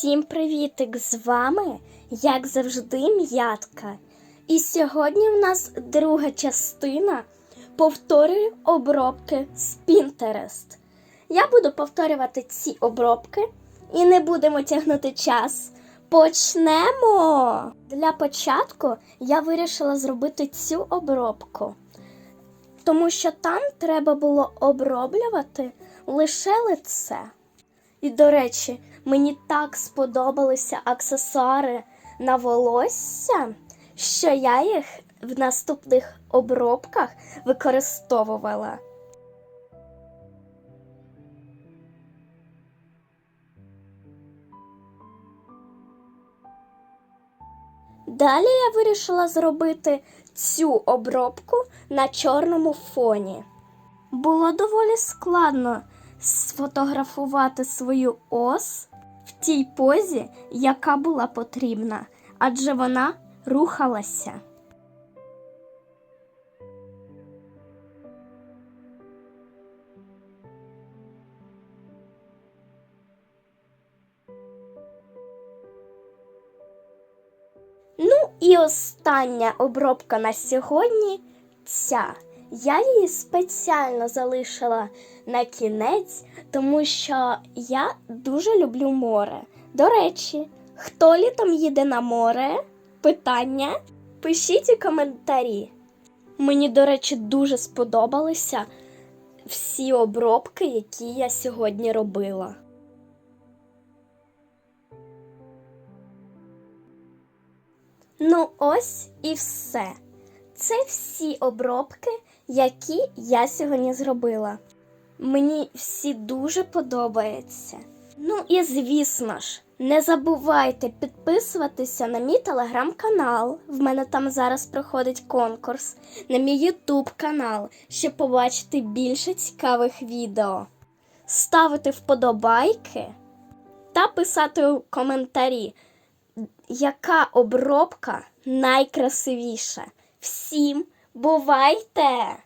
Всім привітик! З вами, як завжди, м'ятка. І сьогодні в нас друга частина повторюю обробки з Pinterest. Я буду повторювати ці обробки і не будемо тягнути час. Почнемо! Для початку я вирішила зробити цю обробку, тому що там треба було оброблювати лише лице. І, до речі, мені так сподобалися аксесуари на волосся, що я їх в наступних обробках використовувала. Далі я вирішила зробити цю обробку на чорному фоні. Було доволі складно сфотографувати свою ос в тій позі, яка була потрібна, адже вона рухалася. Ну і остання обробка на сьогодні ця. Я її спеціально залишила на кінець, тому що я дуже люблю море. До речі, хто літом їде на море? Питання? Пишіть у коментарі. Мені, до речі, дуже сподобалися всі обробки, які я сьогодні робила. Ну, ось і все. Це всі обробки, які я сьогодні зробила. Мені всі дуже подобаються. Ну і звісно ж, не забувайте підписуватися на мій телеграм-канал. В мене там зараз проходить конкурс, на мій ютуб канал, щоб побачити більше цікавих відео. Ставити вподобайки та писати у коментарі, яка обробка найкрасивіша. Всім бувайте!